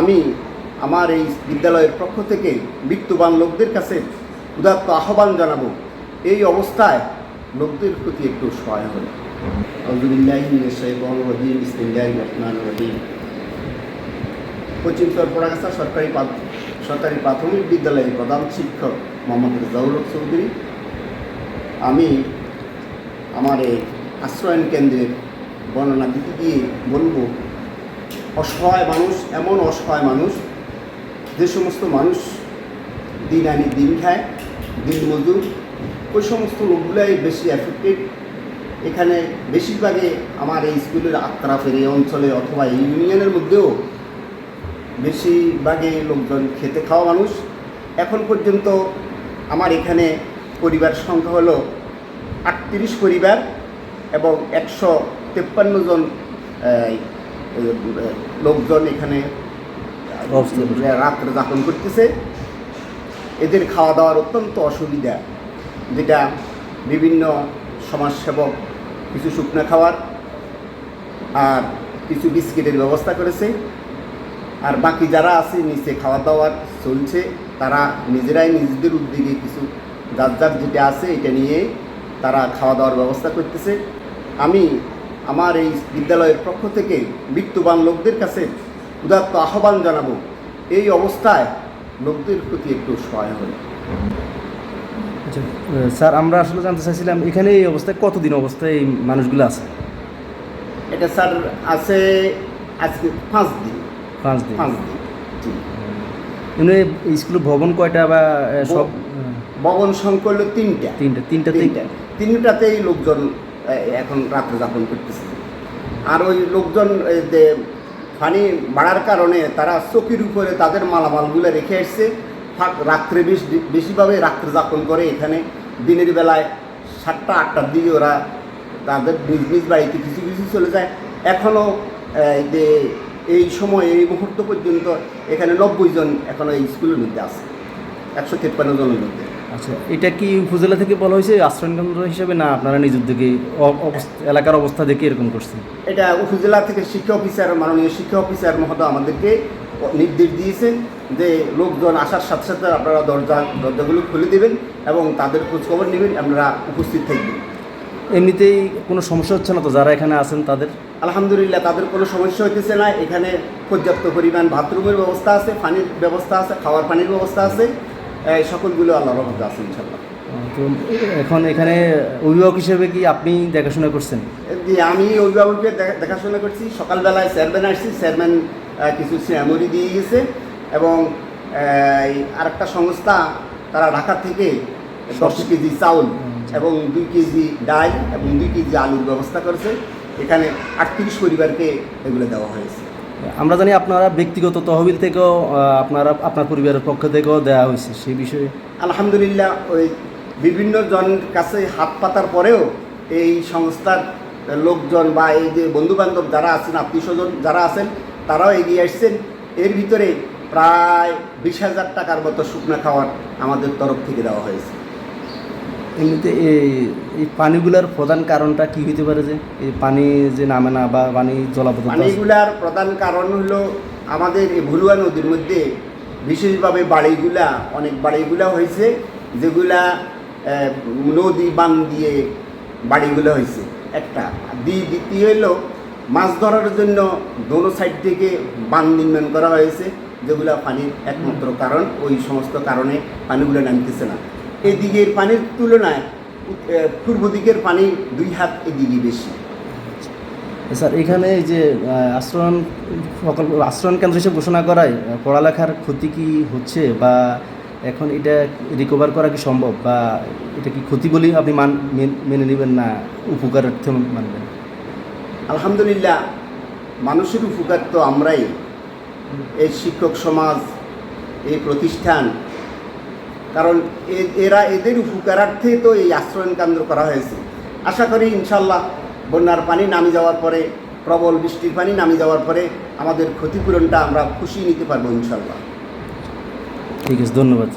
আমি আমার এই বিদ্যালয়ের পক্ষ থেকে মৃত্যুবান লোকদের কাছে উদাত্ত আহ্বান জানাব। এই অবস্থায় লোকদের প্রতি একটু সহায় হল পশ্চিম সরকারি সরকারি প্রাথমিক বিদ্যালয়ের প্রধান শিক্ষক মোহাম্মদ রেজাউল চৌধুরী। আমি আমার এই আশ্রয়ন কেন্দ্রের বর্ণনা দিতে গিয়ে বলব অসহায় মানুষ, এমন অসহায় মানুষ, যে সমস্ত মানুষ দিন আনি দিন খায়, দিন মজুর, ওই সমস্ত লোকগুলাই বেশি অ্যাফেক্টেড এখানে বেশিরভাগে আমার এই স্কুলের আত্রাফের এই অঞ্চলে অথবা এই ইউনিয়নের মধ্যেও বেশিরভাগে লোকজন খেতে খাওয়া মানুষ। এখন পর্যন্ত আমার এখানে পরিবার সংখ্যা হলো আটত্রিশ পরিবার এবং একশো তেপ্পান্ন জন লোকজন এখানে রাত্রে যাপন করতেছে। এদের খাওয়া দাওয়ার অত্যন্ত অসুবিধা যেটা বিভিন্ন সমাজসেবক কিছু শুকনো খাওয়ার আর কিছু বিস্কিটের ব্যবস্থা করেছে। আর বাকি যারা আছে নিচে খাওয়া দাওয়ার চলছে তারা নিজেরাই নিজেদের উদ্যোগে কিছু যার যার যেটা আছে এটা নিয়ে তারা খাওয়া দাওয়ার ব্যবস্থা করতেছে। আমি আমার এই বিদ্যালয়ের পক্ষ থেকে মৃত্যুবান লোকদের কাছে উদাত্ত আহ্বান জানাব। এই অবস্থায় লোকদের প্রতি একটু সহায় হল আচ্ছা স্যার আমরা আসলে জানতে চাইছিলাম এখানে এই অবস্থায় কতদিন অবস্থায় এই মানুষগুলো আছে? এটা স্যার আছে আজকে পাঁচ দিন। পাঁচ দিন। পাঁচ দিন এই স্কুলের ভবন কয়টা বা সব? ভবন সংখ্যা হলো তিনটা। তিনটা তিনটাতেই তিনটা। তিনটাতেই লোকজন এখন রাত্রে যাপন করতেছে। আর ওই লোকজন যে পানি বাড়ার কারণে তারা চকির উপরে তাদের মালামালগুলো রেখে আসছে ফাঁক- রাত্রে বেশি বেশিভাবে রাত্রে যাপন করে এখানে। দিনের বেলায় সাতটা, আটটার দিকে ওরা তাদের নিজ নিজ বাড়িতে কিছু কিছু চলে যায়। এখনও যে এই সময়, এই মুহূর্ত পর্যন্ত এখানে নব্বই জন এখনও এই স্কুলের মধ্যে আছে। একশো তেপ্পান্ন জনের মধ্যে। আচ্ছা এটা কি উপজেলা থেকে বলা হয়েছে আশ্রয় কেন্দ্র হিসেবে না আপনারা নিজের দিকে এলাকার অবস্থা দেখে এরকম করছেন? এটা উপজেলা থেকে শিক্ষা অফিসার মাননীয় শিক্ষা অফিসার মহোদয় আমাদেরকে নির্দেশ দিয়েছেন যে লোকজন আসার সাথে সাথে আপনারা দরজা দরজাগুলো খুলে দেবেন এবং তাদের খোঁজখবর নেবেন আপনারা উপস্থিত থাকবেন। এমনিতেই কোনো সমস্যা হচ্ছে না তো? যারা এখানে আছেন তাদের? আলহামদুলিল্লাহ তাদের কোনো সমস্যা হইতেছে না। এখানে পর্যাপ্ত পরিমাণ বাথরুমের ব্যবস্থা আছে পানির ব্যবস্থা আছে খাওয়ার পানির ব্যবস্থা আছে। এই সকলগুলো আল্লাহ রহমতে আছে ইনশাল্লাহ তো এখন এখানে অভিভাবক হিসেবে কি আপনি দেখাশোনা করছেন? জি আমি অভিভাবককে দেখাশোনা করছি। সকালবেলায় চেয়ারম্যান আসছি। চেয়ারম্যান কিছু শ্যামরি দিয়ে গেছে এবং আর একটা সংস্থা তারা ঢাকা থেকে দশ কেজি চাউল এবং দুই কেজি ডাল এবং দুই কেজি আলুর ব্যবস্থা করেছে। এখানে আটত্রিশ পরিবারকে এগুলো দেওয়া হয়েছে। আমরা জানি আপনারা ব্যক্তিগত তহবিল থেকেও আপনারা, আপনার পরিবারের পক্ষ থেকেও দেওয়া হয়েছে সেই বিষয়ে। আলহামদুলিল্লাহ, ওই বিভিন্ন জনের কাছে হাত পাতার পরেও এই সংস্থার লোকজন বা এই যে বন্ধুবান্ধব যারা আছেন, আত্মীয় স্বজন যারা আছেন, তারাও এগিয়ে আসছেন। এর ভিতরে প্রায় বিশ হাজার টাকার মতো শুকনো খাওয়ার আমাদের তরফ থেকে দেওয়া হয়েছে। এমনিতে এই এই পানিগুলার প্রধান কারণটা কি হইতে পারে যে? এই পানি যে নামে না বা পানি জলাবদ্ধতা? পানিগুলার প্রধান কারণ হলো আমাদের এই ভুলুয়া নদীর মধ্যে বিশেষভাবে বাড়িগুলা, অনেক বাড়িগুলা হয়েছে, যেগুলা নদী বান দিয়ে বাড়িগুলো হয়েছে। একটা। দ্বি দ্বিতীয় হলো মাছ ধরার জন্য দোনো সাইড থেকে বান নির্মাণ করা হয়েছে, যেগুলা পানির একমাত্র কারণ। ওই সমস্ত কারণে পানিগুলো নামতেছে না। এদিকের পানির তুলনায় পূর্ব দিকের পানি দুই হাত এদিকে বেশি। স্যার এখানে এই যে আশ্রয়ণ সকল আশ্রয়ণ কেন্দ্র হিসেবে ঘোষণা করায় পড়ালেখার ক্ষতি কি হচ্ছে বা এখন এটা রিকভার করা কি সম্ভব বা এটা কি ক্ষতি বলেই আপনি মান মেন- মেনে নেবেন না উপকারার্থে মানবেন? আলহামদুলিল্লাহ মানুষের উপকার তো আমরাই। এই শিক্ষক সমাজ এই প্রতিষ্ঠান কারণ এরা এদের উপকারার্থে তো এই আশ্রয়ণ কেন্দ্র করা হয়েছে। আশা করি ইনশাল্লাহ বন্যার পানি নামি যাওয়ার পরে, প্রবল বৃষ্টির পানি নামি যাওয়ার পরে আমাদের ক্ষতিপূরণটা আমরা খুশি নিতে পারব ইনশাল্লাহ। ঠিক আছে, ধন্যবাদ।